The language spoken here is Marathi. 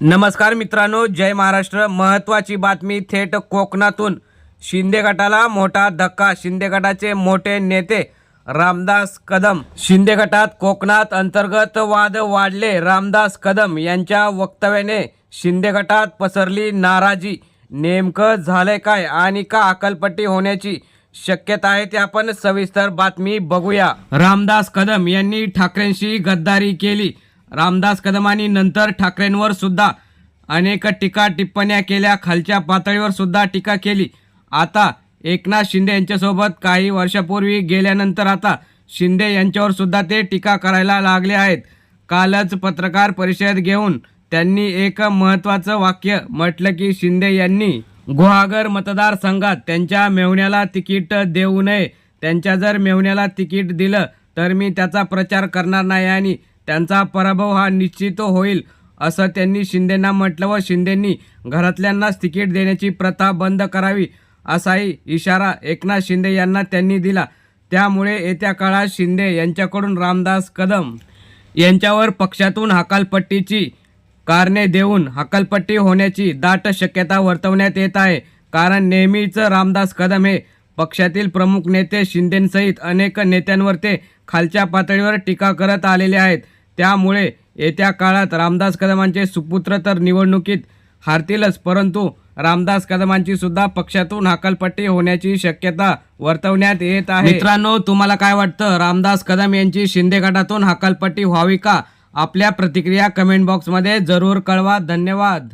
नमस्कार मित्रांनो जय महाराष्ट्र. महत्त्वाची बातमी थेट कोकणातून. शिंदे गटाला मोठा धक्का शिंदे गटाचे मोठे नेते रामदास कदम. शिंदे गटात कोकणात अंतर्गत वाद वाढले रामदास कदम यांच्या वक्तव्याने शिंदे गटात पसरली नाराजी. नेमकं झालंय काय आणि का अकलपट्टी होण्याची शक्यता आहे ते आपण सविस्तर बातमी बघूया. रामदास कदम यांनी ठाकरेंशी गद्दारी केली. रामदास कदमांनी नंतर ठाकरेंवर सुद्धा अनेक टीका टिप्पण्या केल्या. खालच्या पातळीवर सुद्धा टीका केली. आता एकनाथ शिंदे यांच्यासोबत काही वर्षापूर्वी गेल्यानंतर आता शिंदे यांच्यावर सुद्धा ते टीका करायला लागले आहेत. कालच पत्रकार परिषद घेऊन त्यांनी एक महत्त्वाचं वाक्य म्हटलं की शिंदे यांनी गुहागर मतदारसंघात त्यांच्या मेव्हण्याला तिकीट देऊ नये. त्यांच्या जर मेव्हण्याला तिकीट दिलं तर मी त्याचा प्रचार करणार नाही आणि त्यांचा पराभव हा निश्चित होईल असं त्यांनी शिंदेंना म्हटलं व शिंदेंनी घरातल्यांनाच तिकीट देण्याची प्रथा बंद करावी असाही इशारा एकनाथ शिंदे यांना त्यांनी दिला. त्यामुळे येत्या काळात शिंदे यांच्याकडून रामदास कदम यांच्यावर पक्षातून हकालपट्टीची कारणे देऊन हकालपट्टी होण्याची दाट शक्यता वर्तवण्यात येत आहे. कारण नेहमीच रामदास कदम हे पक्षातील प्रमुख नेते शिंदेसहित अनेक नेत्यांवर ते खालच्या पातळीवर टीका करत आलेले आहेत. त्यामुळे येत्या काळात रामदास कदमांचे सुपुत्र तर निवडणुकीत हारतीलच परंतु रामदास कदमांची सुद्धा पक्षातून हकालपट्टी होण्याची शक्यता वर्तवण्यात येत आहे. मित्रांनो तुम्हाला काय वाटतं? रामदास कदम यांची शिंदे गटातून हकालपट्टी व्हावी का? आपल्या प्रतिक्रिया कमेंट बॉक्समध्ये जरूर कळवा. धन्यवाद.